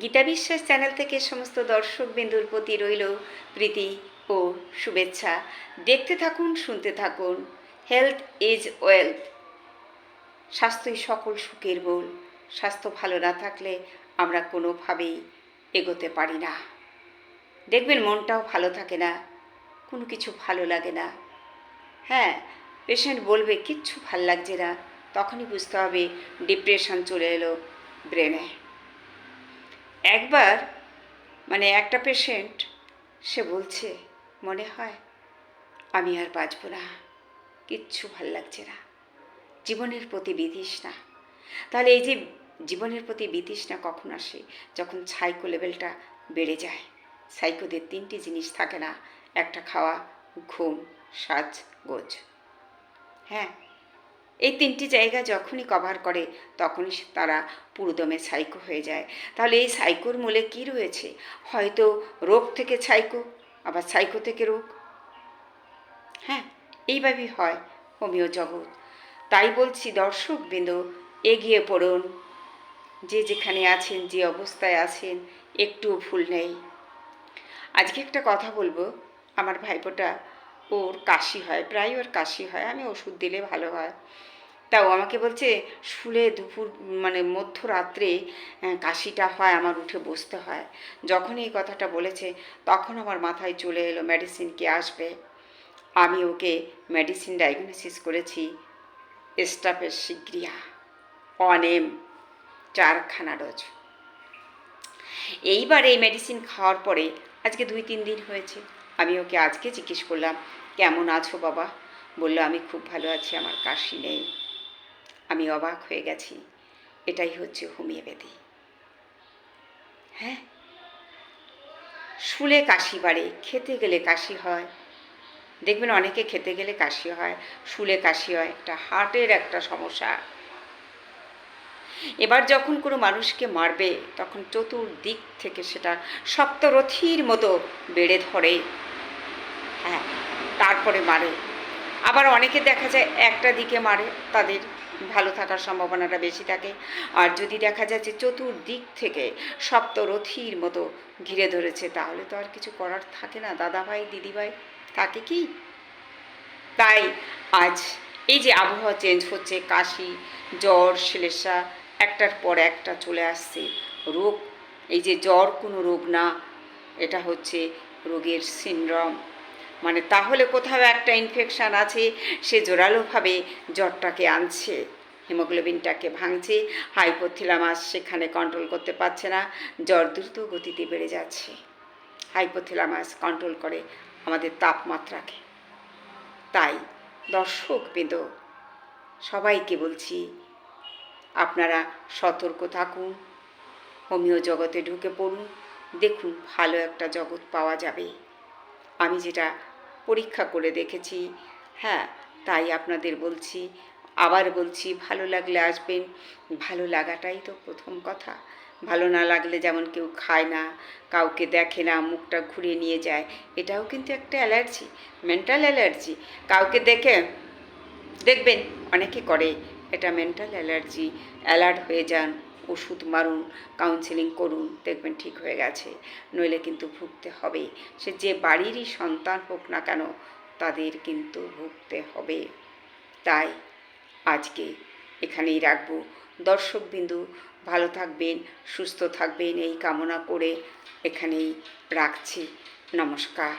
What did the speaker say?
গীতা বিশ্বাস চ্যানেল থেকে সমস্ত দর্শক বিন্দুর প্রতি রইল প্রীতি ও শুভেচ্ছা। দেখতে থাকুন, শুনতে থাকুন। হেলথ ইজ ওয়েলথ স্বাস্থ্যই সকল সুখের মূল স্বাস্থ্য ভালো না থাকলে আমরা কোনোভাবেই এগোতে পারি না। দেখবেন মনটাও ভালো থাকে না, কোনো কিছু ভালো লাগে না। হ্যাঁ পেশেন্ট বলবে, কিচ্ছু ভালো লাগছে না। তখনই বুঝতে হবে ডিপ্রেশন চলে এলো ব্রেনে একবার মানে একটা পেশেন্ট সে বলছে, মনে হয় আমি আর বাঁচব না। কিচ্ছু ভালো লাগছে না। জীবনের প্রতি বিতৃষ্ণা। তাহলে এই যে জীবনের প্রতি বিতৃষ্ণা কখন আসে? যখন সাইকো লেভেলটা বেড়ে যায়। সাইকোদের তিনটি জিনিস থাকে না, একটা খাওয়া, ঘুম, সাজ, গোজ। হ্যাঁ? এই তিনটি জায়গা যখনই কভার করে, তখনই তারা পুরোদমে সাইকো হয়ে যায়। তাহলে এই সাইকোর মূলে কি রয়েছে? হয়তো রোগ থেকে সাইকো আবার সাইকো থেকে রোগ। হ্যাঁ এইভাবেই হয় হোমিও জগৎ। তাই বলছি দর্শক বিন্দু এগিয়ে পড়ুন। যে যেখানে আছেন, যে অবস্থায় আছেন, একটুও ভুল নেই। আজকে একটা কথা বলব, আমার ভাইপোটা ওর কাশি হয়, প্রায় ওর কাশি হয়, আমি ওষুধ দিলে ভালো হয়। তাও আমাকে বলছে, শুলে দুপুর মানে মধ্যরাত্রে কাশিটা হয়, আমার উঠে বসতে হয়। যখন এই কথাটা বলেছে, তখন আমার মাথায় চলে এলো, মেডিসিন কে আসবে? আমি ওকে মেডিসিন ডায়াগনোসিস করেছি স্টাফের শিগ্রিয়া অনেম, চারখানা ডোজ। এইবার এই মেডিসিন খাওয়ার পরে, আজকে দুই তিন দিন হয়েছে। আমি ওকে আজকে জিজ্ঞেস করলাম, কেমন আছো বাবা? বলল, আমি খুব ভালো আছি, আমার কাশি নেই। আমি অবাক হয়ে গেছি। এটাই হচ্ছে হোমিওপ্যাথি। হ্যাঁ? শুলে কাশি বাড়ে, খেতে গেলে কাশি হয়। দেখবেন অনেকে খেতে গেলে কাশি হয়, শুলে কাশি হয়, একটা হার্টের একটা সমস্যা। এবার যখন কোনো মানুষকে মারবে, তখন চতুর্দিক থেকে সেটা সপ্তরথীর মতো বেড়ে ধরে। হ্যাঁ তারপরে মারে। আবার অনেকে দেখা যায় একটা দিকে মারে, তাদের ভালো থাকার সম্ভাবনাটা বেশি থাকে। আর যদি দেখা যায় যে চতুর্দিক থেকে সপ্তরথীর মতো ঘিরে ধরেছে, তাহলে তো আর কিছু করার থাকে না। দাদাভাই, দিদিভাই, থাকে কি? তাই আজ এই যে আবহাওয়া চেঞ্জ হচ্ছে, কাশি, জ্বর শ্লেষা একটার পর একটা চলে আসছে রোগ। এই যে জ্বর কোনো রোগ না, এটা হচ্ছে রোগের সিনড্রম। মানে তাহলে কোথাও একটা ইনফেকশান আছে, সে জোরালোভাবে জ্বরটাকে আনছে হিমোগ্লোবিনটাকে ভাঙছে হাইপোথিলামাস সেখানে কন্ট্রোল করতে পারছে না, জ্বর দ্রুত গতিতে বেড়ে যাচ্ছে। হাইপোথিলামাস কন্ট্রোল করে আমাদের তাপমাত্রাকে। তাই দর্শক বিন্দু সবাইকে বলছি আপনারা সতর্ক থাকুন, হোমিও জগতে ঢুকে পড়ুন, দেখুন ভালো একটা জগৎ পাওয়া যাবে। আমি যেটা পরীক্ষা করে দেখেছি হ্যাঁ তাই আপনাদের বলছি, আবার বলছি, ভালো লাগলে আসবেন, ভালো লাগাটাই তো প্রথম কথা। ভালো না লাগলে যেমন কেউ খায় না, কাউকে দেখে না, মুখটা ঘুরিয়ে নিয়ে যায়, এটাও কিন্তু একটা অ্যালার্জি, মেন্টাল অ্যালার্জি। কাউকে দেখে দেখবেন, অনেকে করে এটা মেন্টাল অ্যালার্জি অ্যালার্ট হয়ে যান, ওষুধ মারুন কাউন্সেলিং করুন, দেখবেন ঠিক হয়ে গেছে। নইলে কিন্তু ভুগতে হবে। সে যে বাড়িরই সন্তান হোক না কেন, তাদের কিন্তু ভুগতে হবে। তাই আজকে এখানেই রাখব। দর্শকবিন্দু, ভালো থাকবেন, সুস্থ থাকবেন, এই কামনা করে এখানেই রাখছি। নমস্কার।